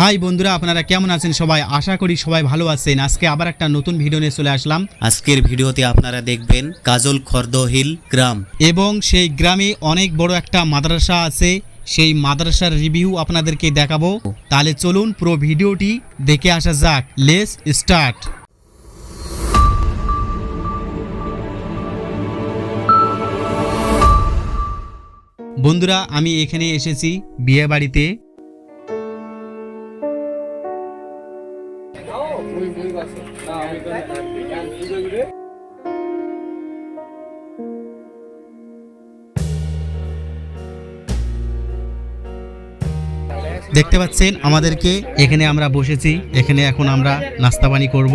High বন্ধুরা আপনারা কেমন আছেন সবাই? আশা করি সবাই ভালো আছেন। আজকে আবার একটা নতুন ভিডিও নিয়ে চলে আসলাম। আজকের ভিডিওতে আপনারা দেখবেন কাজল খর্দহিল গ্রাম। এবং সেই গ্রামে অনেক বড় একটা মাদ্রাসা আছে। সেই মাদ্রাসার রিভিউ আপনাদেরকে দেখাবো। তাহলে চলুন পুরো ভিডিওটি দেখে আসা যাক। লেস স্টার্ট বন্ধুরা আমি এখানে এসেছি বিয়ে বাড়িতে দেখতে পাচ্ছেন আমাদেরকে এখানে আমরা বসেছি। এখানে এখন আমরা নাস্তা পানি করব।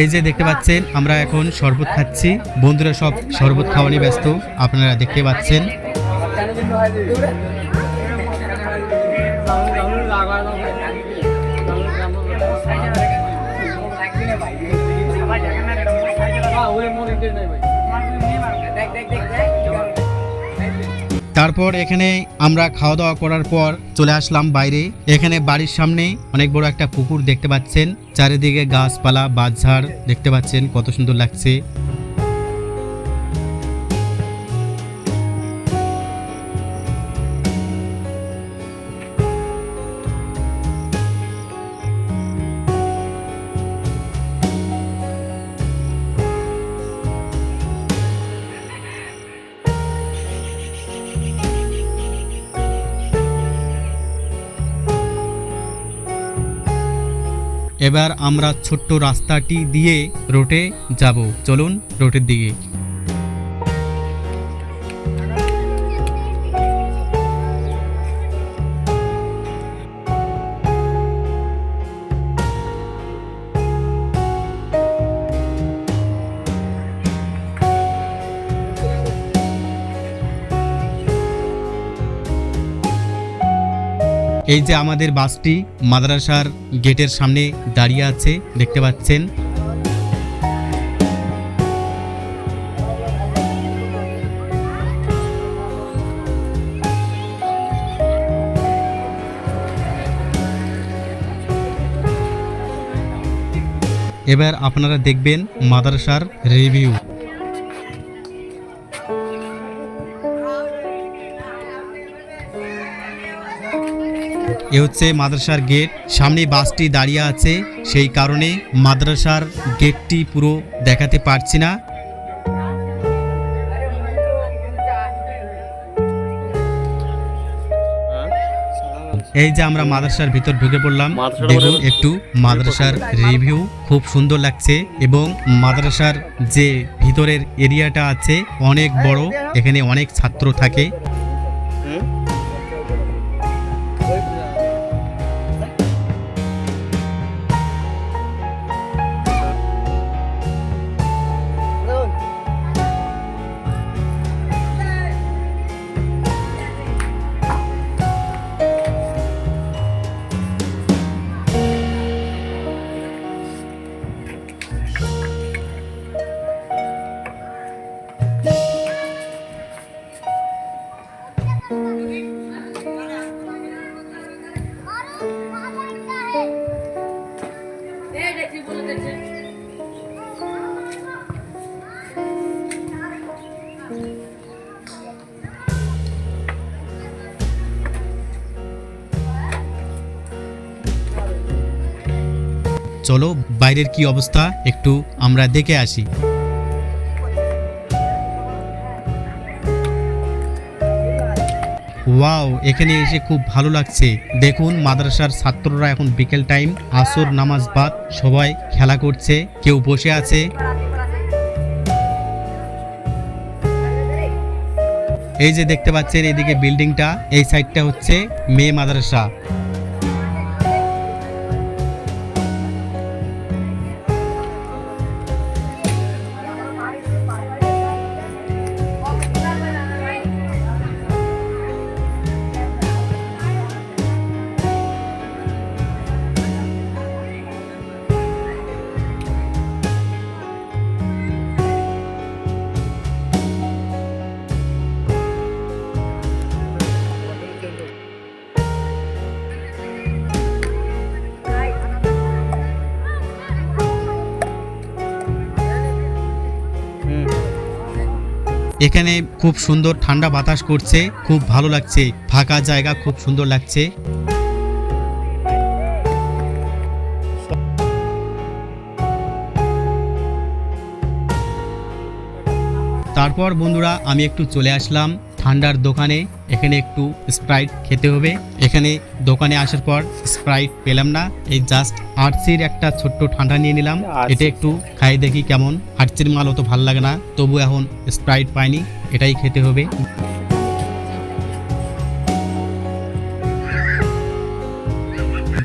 এই যে দেখতে পাচ্ছেন আমরা এখন শরবত খাচ্ছি। বন্ধুরা সব শরবত খাওয়া নিয়ে ব্যস্ত আপনারা দেখতে পাচ্ছেন। তারপর এখানে আমরা খাওয়া দাওয়া করার পর চলে আসলাম বাইরে। এখানে বাড়ির সামনে অনেক বড় একটা পুকুর দেখতে পাচ্ছেন। চারিদিকে গাছপালা বাঁশঝাড় দেখতে পাচ্ছেন কত সুন্দর লাগছে। এবার আমরা ছোট্ট রাস্তাটি দিয়ে রোটে যাব। চলুন রোটের দিকে। এই যে আমাদের বাসটি মাদ্রাসার গেটের সামনে দাঁড়িয়ে আছে, দেখতে পাচ্ছেন। এবার আপনারা দেখবেন মাদ্রাসার রিভিউ এ হচ্ছে মাদ্রাসার গেট। সামনে বাসটি দাঁড়িয়ে আছে। সেই কারণে মাদ্রাসার গেটটি পুরো দেখাতে পারছি না। এই যে আমরা মাদ্রাসার ভিতর ঢুকে পড়লাম। দেখুন একটু মাদ্রাসার রিভিউ খুব সুন্দর লাগছে এবং মাদ্রাসার যে ভিতরের এরিয়াটা আছে অনেক বড় এখানে অনেক ছাত্র থাকে। চলো বাইরের কি অবস্থা? একটু আমরা দেখে আসি। ওয়াও এখানে এসে খুব ভালো লাগছে। দেখুন, মাদ্রাসার ছাত্ররা এখন বিকেল টাইম আসর, নামাজ বাদ, সবাই খেলা করছে, কেউ বসে আছে। এই যে দেখতে পাচ্ছেন, এদিকে বিল্ডিংটা এই সাইডটা হচ্ছে মেয়ে মাদ্রাসা। এখানে খুব সুন্দর ঠান্ডা বাতাস করছে, খুব ভালো লাগছে। ফাঁকা জায়গা, খুব সুন্দর লাগছে। তারপর বন্ধুরা, আমি একটু চলে আসলাম। ঠান্ডার দোকানে এখানে একটু স্প্রাইট খেতে হবে। এখানে দোকানে আসার পর স্প্রাইট পেলাম না। এই জাস্ট আরসির একটা ছোট্ট ঠান্ডা নিয়ে নিলাম। এটা একটু খাই দেখি কেমন। আরসির মাল অত ভালো লাগে না তবু এখন স্প্রাইট পাইনি এটাই খেতে হবে।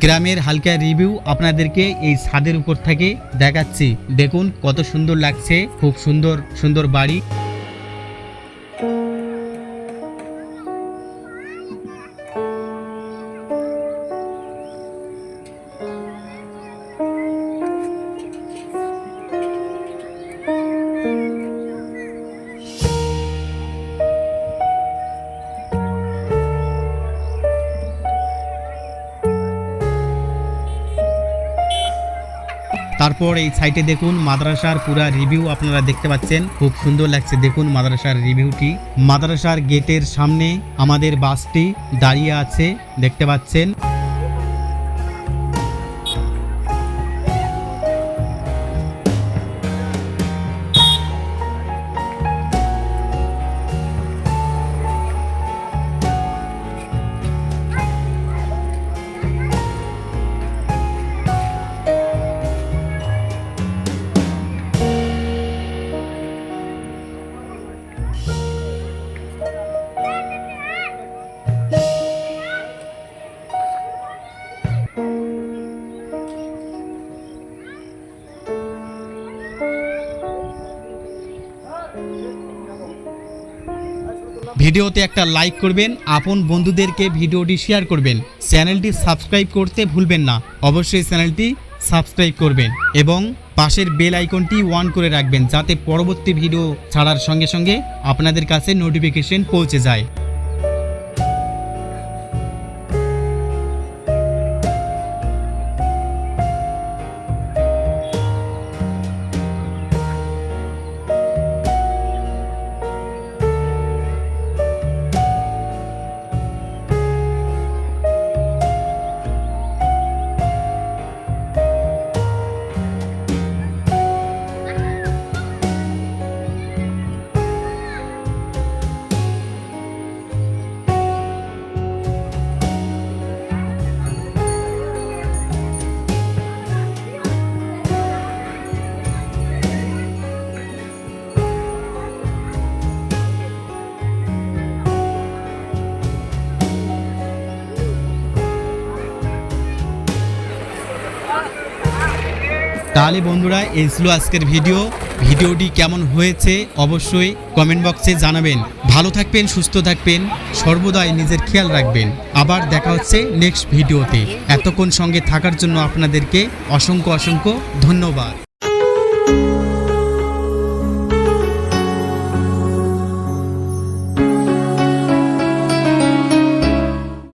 গ্রামের হালকা রিভিউ আপনাদেরকে এই ছাদের উপর থেকে দেখাচ্ছি। দেখুন কত সুন্দর লাগছে খুব সুন্দর সুন্দর বাড়ি। তারপর এই সাইটে দেখুন মাদ্রাসার পুরা রিভিউ আপনারা দেখতে পাচ্ছেন। খুব সুন্দর লাগছে। দেখুন মাদ্রাসার রিভিউটি মাদ্রাসার গেটের সামনে আমাদের বাসটি দাঁড়িয়ে আছে, দেখতে পাচ্ছেন। ভিডিওতে একটা লাইক করবেন, আপন বন্ধুদেরকে ভিডিওটি শেয়ার করবেন। চ্যানেলটি সাবস্ক্রাইব করতে ভুলবেন না। অবশ্যই চ্যানেলটি সাবস্ক্রাইব করবেন এবং পাশের বেল আইকনটি অন করে রাখবেন যাতে পরবর্তী ভিডিও ছাড়ার সঙ্গে সঙ্গে আপনাদের কাছে নোটিফিকেশন পৌঁছে যায়। তাহলে বন্ধুরা, এই ছিল আজকের ভিডিও। ভিডিওটি কেমন হয়েছে অবশ্যই কমেন্ট বক্সে জানাবেন। ভালো থাকবেন, সুস্থ থাকবেন, সর্বদাই নিজের খেয়াল রাখবেন। আবার দেখা হচ্ছে নেক্সট ভিডিওতে। এতক্ষণ সঙ্গে থাকার জন্য আপনাদেরকে অসংখ্য অসংখ্য ধন্যবাদ।